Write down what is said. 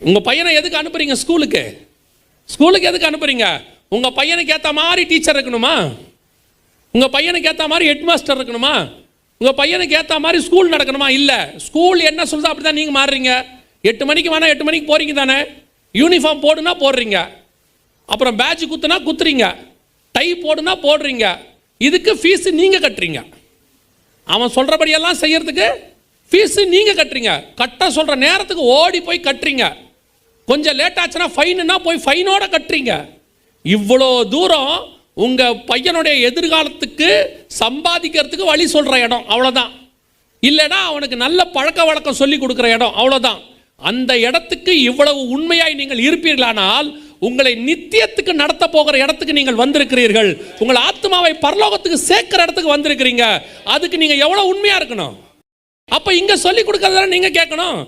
உங்கள் பையனை எதுக்கு அனுப்புறீங்க ஸ்கூலுக்கு? ஸ்கூலுக்கு எதுக்கு அனுப்புறீங்க? உங்கள் பையனுக்கு ஏற்ற மாதிரி டீச்சர் இருக்கணுமா? உங்கள் பையனுக்கு ஏற்ற மாதிரி ஹெட் மாஸ்டர் இருக்கணுமா? உங்கள் பையனுக்கு ஏற்ற மாதிரி ஸ்கூல் நடக்கணுமா? இல்லை. ஸ்கூல் என்ன சொல்லுதோ அப்படி தான் நீங்கள் மாறுறீங்க. எட்டு மணிக்கு வேணால் எட்டு மணிக்கு போகிறீங்க தானே? யூனிஃபார்ம் போடுனா போடுறீங்க. அப்புறம் பேட்ச் குத்துனா குத்துறீங்க. டை போடுனா போடுறீங்க. இதுக்கு ஃபீஸு நீங்கள் கட்டுறீங்க. அவன் சொல்கிறபடியெல்லாம் செய்கிறதுக்கு ஃபீஸு நீங்கள் கட்டுறீங்க. கட்ட சொல்கிற நேரத்துக்கு ஓடி போய் கட்டுறீங்க. கொஞ்சம் லேட் ஆச்சுன்னா ஃபைனுன்னா போய் ஃபைனோட கட்டுறீங்க. இவ்வளோ தூரம் உங்கள் பையனுடைய எதிர்காலத்துக்கு சம்பாதிக்கிறதுக்கு வழி சொல்கிற இடம் அவ்வளோதான் இல்லைன்னா அவனுக்கு நல்ல பழக்க வழக்கம் சொல்லி கொடுக்குற இடம் அவ்வளோதான் அந்த இடத்துக்கு இவ்வளவு உண்மையாய் நீங்கள் இருப்பீர்களானால் உங்களை நித்தியத்துக்கு நடத்த போகிற இடத்துக்கு நீங்கள் வந்திருக்கிறீர்கள். உங்கள் ஆத்மாவை பரலோகத்துக்கு சேர்க்கிற இடத்துக்கு வந்திருக்கிறீங்க. அதுக்கு நீங்கள் எவ்வளோ உண்மையாக இருக்கணும்? அப்போ இங்கே சொல்லி கொடுக்கறதெல்லாம் நீங்கள் கேட்கணும்.